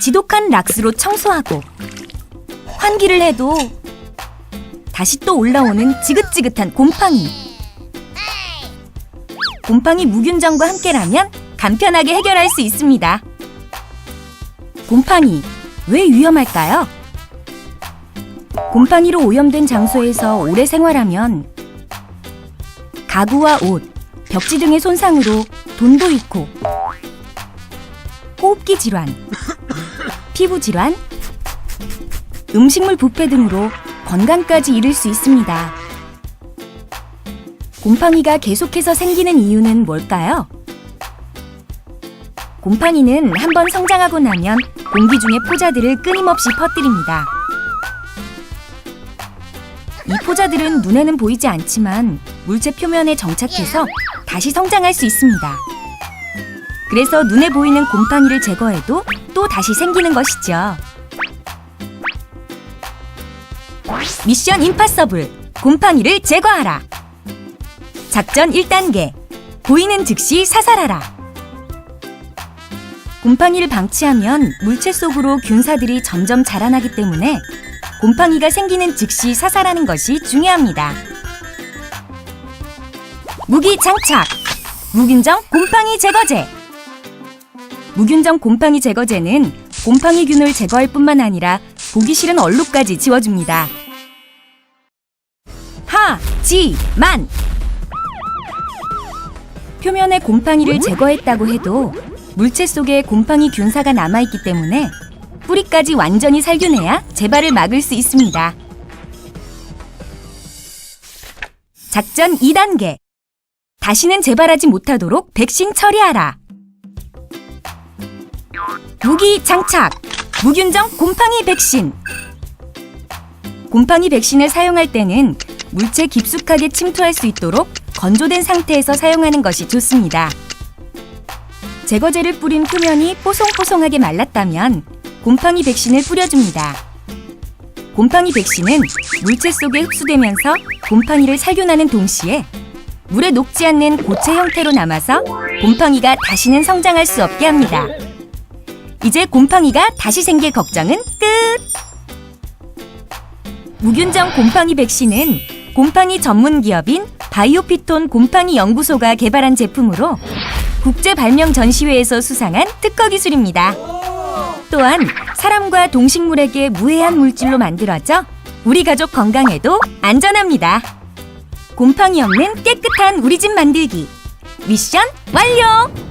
지독한 락스로 청소하고 환기를 해도 다시 또 올라오는 지긋지긋한 곰팡이. 곰팡이 무균정과 함께라면 간편하게 해결할 수 있습니다. 곰팡이 왜 위험할까요? 곰팡이로 오염된 장소에서 오래 생활하면 가구와 옷, 벽지 등의 손상으로 돈도 잃고 호흡기 질환, 피부 질환, 음식물 부패 등으로 건강까지 잃을 수 있습니다. 곰팡이가 계속해서 생기는 이유는 뭘까요? 곰팡이는 한번 성장하고 나면 공기 중의 포자들을 끊임없이 퍼뜨립니다. 이 포자들은 눈에는 보이지 않지만 물체 표면에 정착해서 다시 성장할 수 있습니다. 그래서 눈에 보이는 곰팡이를 제거해도 또 다시 생기는 것이죠. 미션 임파서블 곰팡이를 제거하라. 작전 1단계 보이는 즉시 사살하라. 곰팡이를 방치하면 물체 속으로 균사들이 점점 자라나기 때문에 곰팡이가 생기는 즉시 사살하는 것이 중요합니다. 무기 장착 무균정 곰팡이 제거제 무균정 곰팡이 제거제는 곰팡이균을 제거할 뿐만 아니라 보기 싫은 얼룩까지 지워줍니다. 하, 지, 만 표면에 곰팡이를 제거했다고 해도 물체 속에 곰팡이 균사가 남아있기 때문에 뿌리까지 완전히 살균해야 재발을 막을 수 있습니다. 작전 2단계. 다시는 재발하지 못하도록 백신 처리하라. 무기 장착. 무균정 곰팡이 백신. 곰팡이 백신을 사용할 때는 물체 깊숙하게 침투할 수 있도록 건조된 상태에서 사용하는 것이 좋습니다. 제거제를 뿌린 표면이 뽀송뽀송하게 말랐다면 곰팡이 백신을 뿌려줍니다. 곰팡이 백신은 물체 속에 흡수되면서 곰팡이를 살균하는 동시에 물에 녹지 않는 고체 형태로 남아서 곰팡이가 다시는 성장할 수 없게 합니다. 이제 곰팡이가 다시 생길 걱정은 끝! 무균정 곰팡이 백신은 곰팡이 전문 기업인 바이오피톤 곰팡이 연구소가 개발한 제품으로 국제 발명 전시회에서 수상한 특허 기술입니다. 또한 사람과 동식물에게 무해한 물질로 만들어져 우리 가족 건강에도 안전합니다. 곰팡이 없는 깨끗한 우리 집 만들기. 미션 완료!